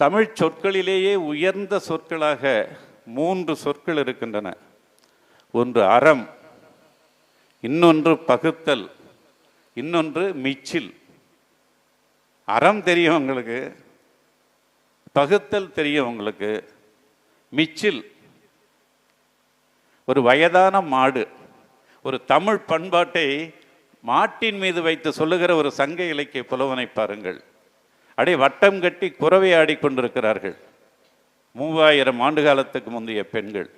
தமிழ் சொற்களிலேயே உயர்ந்த சொற்களாக மூன்று சொற்கள் இருக்கின்றன. ஒன்று அறம் இன்னொன்று பகுத்தல் இன்னொன்று மிச்சில். அறம் தெரியும் உங்களுக்கு பகுத்தல் தெரியும் உங்களுக்கு மிச்சில். ஒரு வயதான மாடு ஒரு தமிழ் பண்பாட்டை மாட்டின் மீது வைத்து சொல்லுகிற ஒரு சங்க இலக்கிய புலவனை பாருங்கள். அடே வட்டம் கட்டி குறவை ஆடிக்கொண்டிருக்கிறார்கள் மூவாயிரம் ஆண்டு காலத்துக்கு முந்தைய பெண்கள்.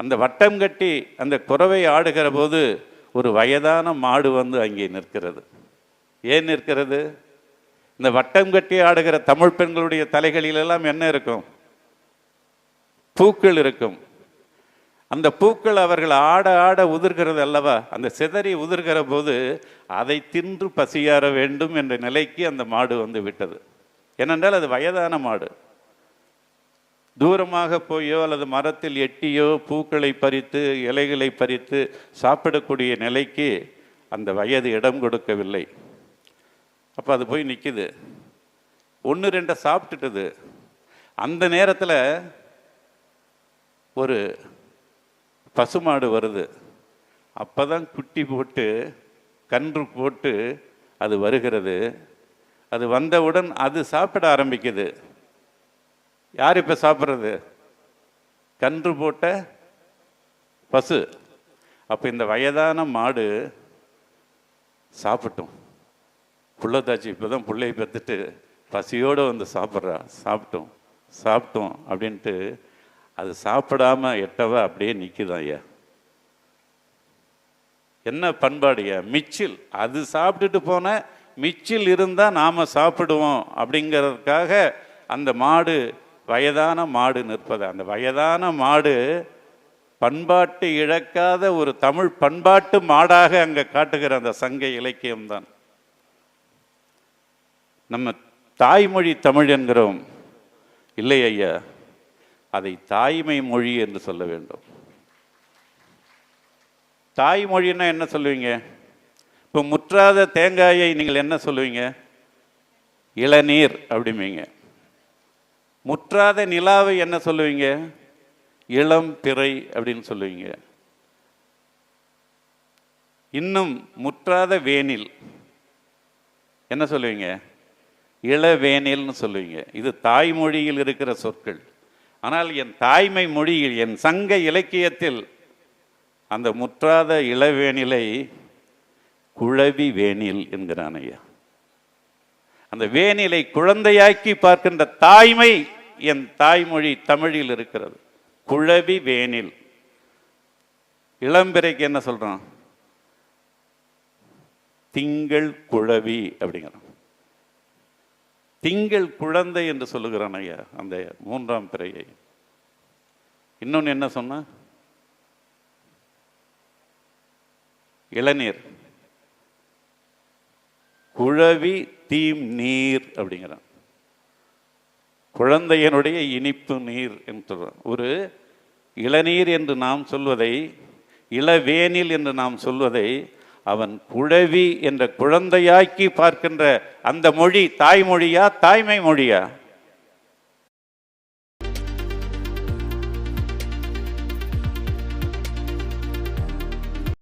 அந்த வட்டம் கட்டி அந்த குறவை ஆடுகிற போது ஒரு வயதான மாடு வந்து அங்கே நிற்கிறது. ஏன் நிற்கிறது? இந்த வட்டம் கட்டி ஆடுகிற தமிழ் பெண்களுடைய தலைகளிலெல்லாம் என்ன இருக்கும்? பூக்கள் இருக்கும். அந்த பூக்கள் அவர்கள் ஆட ஆட உதிர்கிறது அல்லவா? அந்த சிதறி உதிர்கிற போது அதை தின்று பசியாற வேண்டும் என்ற நிலைக்கு அந்த மாடு வந்து விட்டது. ஏனென்றால் அது வயதான மாடு. தூரமாக போயோ அல்லது மரத்தில் எட்டியோ பூக்களை பறித்து இலைகளை பறித்து சாப்பிடக்கூடிய நிலைக்கு அந்த வயது இடம் கொடுக்கவில்லை. அப்போ அது போய் நிற்கிது ஒன்று ரெண்டை சாப்பிட்டுட்டுது. அந்த நேரத்தில் ஒரு பசுமாடு வருது. அப்போ தான் குட்டி போட்டு கன்று போட்டு அது வருகிறது. அது வந்தவுடன் அது சாப்பிட ஆரம்பிக்குது. யார் இப்போ சாப்பிட்றது? கன்று போட்ட பசு. அப்போ இந்த வயதான மாடு சாப்பிட்டோம். புள்ளத்தாச்சி இப்போ தான் பிள்ளையை பெற்றுட்டு பசியோடு வந்து சாப்பிட்றா. சாப்பிட்டோம். சாப்பிட்டோம் அப்படின்ட்டு அது சாப்பிடாம எட்டவ அப்படியே நிற்குதான் ஐயா. என்ன பண்பாடுயா மிச்சில். அது சாப்பிட்டுட்டு போன மிச்சில் இருந்தால் நாம் சாப்பிடுவோம் அப்படிங்கிறதுக்காக அந்த மாடு வயதான மாடு நிற்பது. அந்த வயதான மாடு பண்பாட்டு இழக்காத ஒரு தமிழ் பண்பாட்டு மாடாக அங்கே காட்டுகிற அந்த சங்க இலக்கியம்தான் நம்ம தாய்மொழி தமிழ் என்கிறோம். இல்லை ஐயா. அதை தாய்மை மொழி என்று சொல்ல வேண்டும். தாய்மொழின்னா என்ன சொல்லுவீங்க? இப்போ முற்றாத தேங்காயை நீங்கள் என்ன சொல்லுவீங்க? இளநீர் அப்படிம்பீங்க. முற்றாத நிலாவை என்ன சொல்லுவீங்க? இளம் பிறை அப்படின்னு சொல்லுவீங்க. இன்னும் முற்றாத வேனில் என்ன சொல்லுவீங்க? இளவேனில்னு சொல்லுவீங்க. இது தாய்மொழியில் இருக்கிற சொற்கள். ஆனால் என் தாய்மை மொழியில் என் சங்க இலக்கியத்தில் அந்த முற்றாத இளவேனிலை குழவி வேனில் என்கிறான் ஐயா. அந்த வேனிலை குழந்தையாக்கி பார்க்கின்ற தாய்மை என் தாய்மொழி தமிழில் இருக்கிறது. குழவி வேனில். இளம்பிறைக்கு என்ன சொல்றோம் திங்கள் குழவி அப்படிங்கிறோம் திங்கள் குழந்தை என்று சொல்லுகிறான் ஐயா அந்த மூன்றாம் பிறையை இன்னொன்று என்ன சொன்ன? இளநீர். குழவி தீம் நீர் அப்படிங்கிறான். குழந்தையனுடைய இனிப்பு நீர் என்று ஒரு இளநீர் என்று நாம் சொல்வதை இளவேனில் என்று நாம் சொல்வதை அவன் குழவி என்ற குழந்தையாக்கி பார்க்கின்ற அந்த மொழி தாய்மொழியா தாய்மை மொழியா?